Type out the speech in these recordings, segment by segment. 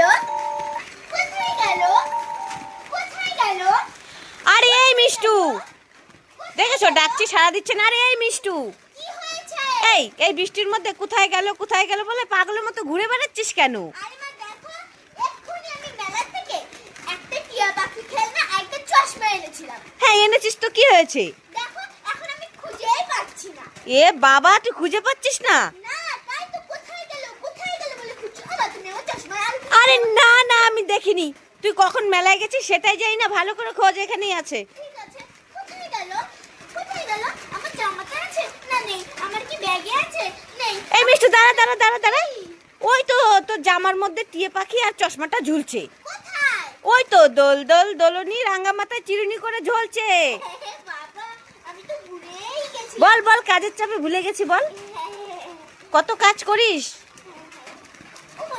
গেল কোথায় গেল কোথায় গেল আরে এই মিষ্টু। দেখেছ ডাকছি সারা দিচ্ছে না আরে এই মিষ্টু। এই এই বৃষ্টির মধ্যে কোথায় গেল কোথায় গেল বলে পাগলের মতো ঘুরে বেড়াচ্ছিস কেন? হ্যাঁ এনেছিস তো কি হয়েছে? এ বাবা তুই খুঁজে পাচ্ছিস না না তাই তো কোথায় গেল কোথায় গেল বলে খুঁজছি ও মা তুমি আমার চশমা আর আরে না না আমি দেখিনি। তুই কখন মেলায় গেছিস সেটাই যাই না ভালো করে খোঁজ এখানেই আছে। ঠিক আছে কোথায় গেল? কোথায় গেল? আমার জামাটা আছে? না নেই। আমার কি ব্যাগে আছে? নেই। এই মিষ্টু দাঁড়া দাঁড়া দাঁড়া দাঁড়া। ওই তো তোর জামার মধ্যে টিয়ে পাখি আর চশমাটা ঝুলছে। ওই তো দোল দোল দোলনি রাঙ্গা মাথায় চিরুনি করে ঝুলছে। বল বল কাজের চাপে ভুলে গেছি বল। কত কাজ করিস?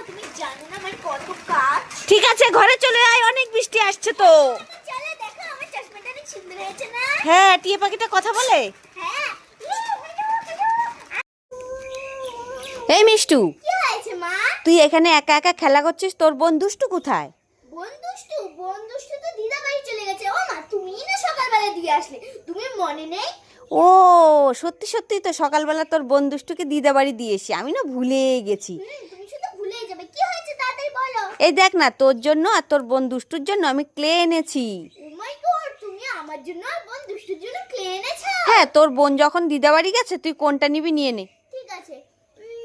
তুমি জানো না আমার কত কাজ আছে ঘরে চলে আয় অনেক বৃষ্টি আসছে তো। হয়েছে হ্যাঁ টিয়ে পাখিটা কথা বলে? হ্যাঁ। এই মিষ্টু। হয়েছে তুই এখানে একা একা খেলা করছিস? তোর বোন দুষ্টু কোথায়? বন্ধুষ্টু? বন্ধুষ্টু তো দিদা বাড়ি চলে গেছে। ও মা তুমি না সকালবেলা দিয়ে আসলে? তুমি মনে নেই? ও সত্যি সত্যি তো সকালবেলা তোর বোন দুষ্টুকে দিদা বাড়ি দিয়ে এসি আমি না ভুলে গেছি। তুমি শুধু ভুলেই যাবে। কি হয়েছে বলো এই দেখ না তোর জন্য আর তোর বোন দুষ্টুর জন্য আমি ক্লে এনেছি। এনেছো? হ্যাঁ তোর বোন যখন দিদা বাড়ি গেছে তুই কোনটা নিবি নিয়ে নে। ঠিক আছে।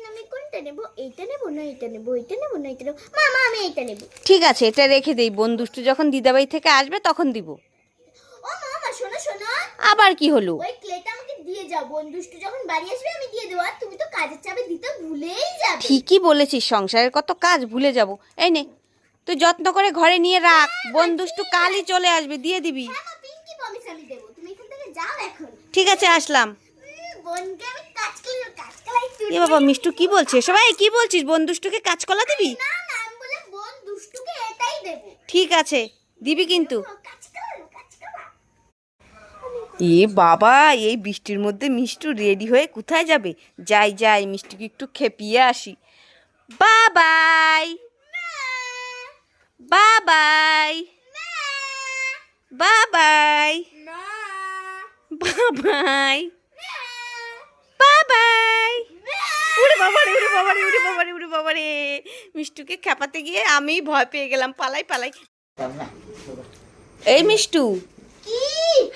আমি কোনটা নেব? এইটা নেব না এইটা নেব? এইটা নেব না এইটা নেব? মা মা আমি এইটা নেব। ঠিক আছে এটা রেখে দেই। বোন দুষ্টু যখন দিদাবাড়ি থেকে আসবে তখন দিব। ও মা মা শোনো শোনো। আবার কি হলো? ওই যাও বন্ধুষ্টু যখন বাড়ি আসবে আমি দিয়ে দেবো। আর তুমি তো কাজের চাপে দিতে ভুলেই যাবে। ঠিকই বলেছিস সংসারের কত কাজ ভুলে যাব। এই নে তুই যত্ন করে ঘরে নিয়ে রাখ। বোন দুষ্টু কালই চলে আসবে দিয়ে দিবি। হ্যাঁ মা পিঙ্কি প্রমিস আমি দেবো। তুমি এখান থেকে যাও এখন। ঠিক আছে আসলাম। উম, বোনকে আমি কাজ কলাই এ বাবা মিষ্টু কি বলছে? সবাই কি বলছিস? বোন দুষ্টুকে কাজ কলা দিবি? না না আমি বলে বোন দুষ্টুকে এটাই দেবো। ঠিক আছে দিবি কিন্তু ও, কাজ করা কাজ করা এ বাবা, এই বৃষ্টির মধ্যে মিষ্টু রেডি হয়ে কোথায় যাবে? যাই যাই, মিষ্টিকে একটু খেপিয়ে আসি। বাবাই! বাবাই! বাবাই! বাবাই! বাবাই! উড়ে বাবারে উড়ে বাবারে উড়ে বাবারে উড়ে বাবারে। মিষ্টুকে খেপাতে গিয়ে আমি ভয় পেয়ে গেলাম। পালাই পালাই। এই মিষ্টু কি?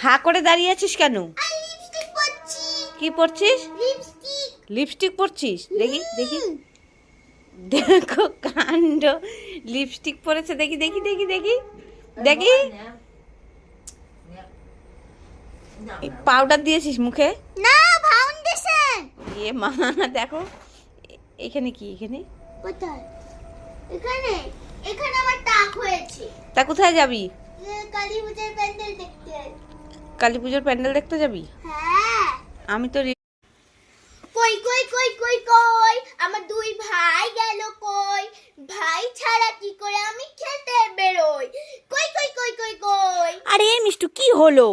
হা করে দাঁড়িয়ে আছিস কেন? কি পড়ছিস লিপস্টিক পড়ছিস দেখি দেখি। দেখো কাণ্ড। লিপস্টিক পরেছে দেখি দেখি দেখি দেখি। দেখি। পাউডার দিয়েছিস মুখে? না ফাউন্ডেশন এ মা দেখো। এখানে কি এখানে? কোথায়? এখানে? এখানে আমার টাক হয়েছে। তা কোথায় যাবি? কালী পূজার প্যান্ডেল দেখতে কালী পুজোর প্যান্ডেল দেখতে যাবি? হ্যাঁ। আমি তো কই কই কই কই কই? আমার দুই ভাই গেল কই? ভাই ছাড়া কি করে আমি খেলতে বেরোই? কই কই কই কই কই? আরে মিষ্টু কি হলো?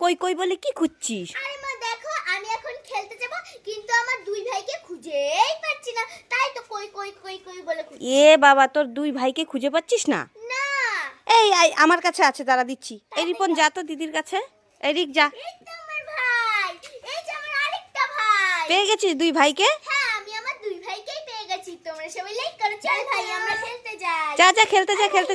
কই কই বলে কি খুঁজছিস? আরে মা দেখো আমি এখন খেলতে যাব কিন্তু আমার দুই ভাইকে খুঁজেই পাচ্ছি না। তাই তো কই কই কই কই বলে এ বাবা তোর দুই ভাইকে খুঁজে পাচ্ছিস না? না এই আই আমার কাছে আছে দাঁড়া দিচ্ছি। এই রিপন যা। তো দিদির কাছে। এই রিক যা পেয়ে গেছিস দুই ভাইকে? হ্যাঁ আমি আমার দুই ভাইকেই পেয়ে গেছি। তোমরা সবাই লাইক করো। চল ভাই আমরা খেলতে যাই। যা যা খেলতে যা খেলতে